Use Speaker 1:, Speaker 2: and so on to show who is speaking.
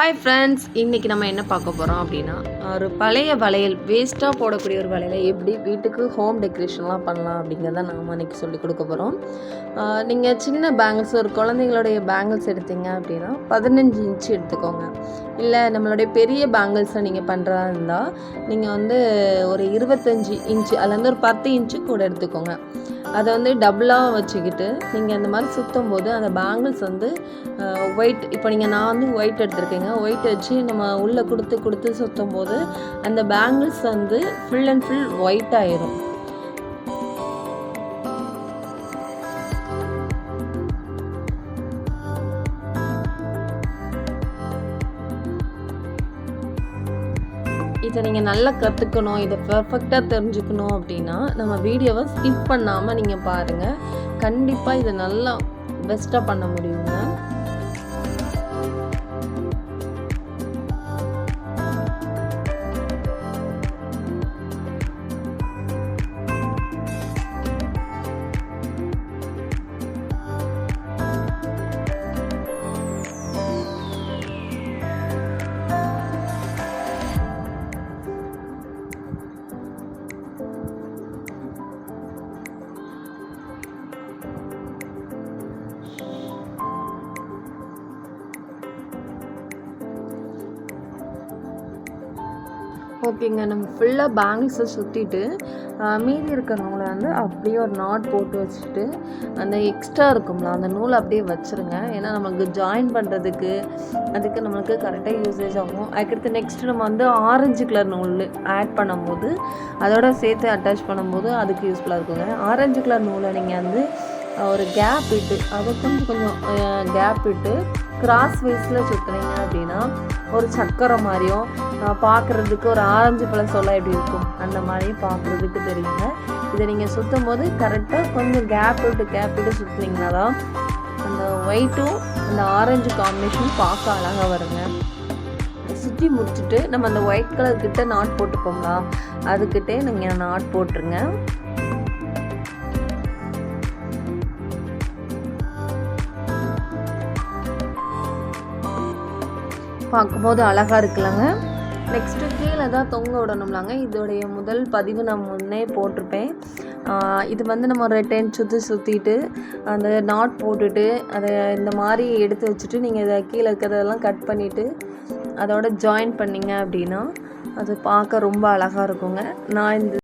Speaker 1: Hi friends இன்றைக்கி நம்ம என்ன பார்க்க போகிறோம் அப்படின்னா ஒரு பழைய வளையல் வேஸ்ட்டாக போடக்கூடிய ஒரு வளையலை எப்படி வீட்டுக்கு ஹோம் டெக்கரேஷன்லாம் பண்ணலாம் அப்படிங்கிறத நாம் இன்றைக்கி சொல்லி கொடுக்க போகிறோம் நீங்கள் சின்ன பேங்கிள்ஸ் ஒரு குழந்தைங்களுடைய பேங்கிள்ஸ் எடுத்தீங்க அப்படின்னா பதினஞ்சு இன்ச்சு எடுத்துக்கோங்க. இல்லை நம்மளுடைய பெரிய பேங்கிள்ஸை நீங்கள் பண்ணுறதா இருந்தால் நீங்கள் வந்து ஒரு இருபத்தஞ்சி இன்ச்சு அதுலேருந்து ஒரு பத்து இன்ச்சு கூட எடுத்துக்கோங்க. அதை வந்து டபுளாக வச்சுக்கிட்டு நீங்கள் அந்த மாதிரி சுற்றும் போது அந்த பேங்கிள்ஸ் வந்து ஒயிட் இப்போ நீங்கள் நான் வந்து ஒயிட் எடுத்திருக்கேங்க. ஒயிட் வச்சு நம்ம உள்ளே கொடுத்து கொடுத்து சுற்றும் போது அந்த பேங்கிள்ஸ் வந்து ஃபுல் அண்ட் ஃபுல் ஒயிட் ஆயிரும். இதை நீங்கள் நல்லா கற்றுக்கணும் இதை பர்ஃபெக்டாக தெரிஞ்சுக்கணும் அப்படின்னா நம்ம வீடியோவை ஸ்கிப் பண்ணாமல் நீங்கள் பாருங்கள் கண்டிப்பாக இதை நல்லா பெஸ்ட்டாக பண்ண முடியுங்க. ஓகேங்க நம்ம ஃபுல்லாக பேங்கிள்ஸை சுற்றிட்டு மீதி இருக்கிற நூலை வந்து அப்படியே ஒரு நாட் போட்டு வச்சுட்டு அந்த எக்ஸ்ட்ரா இருக்கும்ல அந்த நூலை அப்படியே வச்சுருங்க. ஏன்னா நம்மளுக்கு ஜாயின் பண்ணுறதுக்கு அதுக்கு நம்மளுக்கு கரெக்டாக யூசேஜ் ஆகும். அதுக்கடுத்து நெக்ஸ்ட் நம்ம வந்து ஆரஞ்சு கலர் நூல் ஆட் பண்ணும்போது அதோட சேர்த்து அட்டாச் பண்ணும்போது அதுக்கு யூஸ்ஃபுல்லாக இருக்குங்க. ஆரஞ்சு கலர் நூலை நீங்கள் வந்து ஒரு கேப் விட்டு அதை கொஞ்சம் கொஞ்சம் கேப் விட்டு கிராஸ் வைஸில் சுற்றுனீங்க அப்படின்னா ஒரு சக்கரை மாதிரியும் பார்க்குறதுக்கு ஒரு ஆரஞ்சு பழம் சொல்ல எப்படி இருக்கும்? அந்த மாதிரி பார்க்குறதுக்கு தெரியுங்க. இதை நீங்கள் சுற்றும் போது கரெக்டாக கொஞ்சம் கேப் விட்டு கேப் விட்டு சுற்றுனீங்கன்னா தான் அந்த ஒயிட்டும் அந்த ஆரஞ்சு காம்பினேஷன் பார்க்க அழகாக வருங்க. சுற்றி முடிச்சுட்டு நம்ம அந்த ஒயிட் கலர் கிட்ட நாட் போட்டுப்போங்களா அதுக்கிட்டே நீங்கள் நாட் போட்டுருங்க. பார்க்கும்போது அழகாக இருக்குல்லங்க. நெக்ஸ்ட்டு கீழே தான் தொங்க விடணும்லாங்க. இதோடைய முதல் பதிவு நான் முன்னே போட்டிருப்பேன். இது வந்து நம்ம ரெட்டைன் சுற்றி சுற்றிட்டு அந்த நாட் போட்டுட்டு அதை இந்த மாதிரி எடுத்து வச்சுட்டு நீங்கள் இதை கீழே இருக்கிறதெல்லாம் கட் பண்ணிவிட்டு அதோட ஜாயின் பண்ணிங்க அப்படின்னா அது பார்க்க ரொம்ப அழகாக இருக்குங்க. நான் இந்த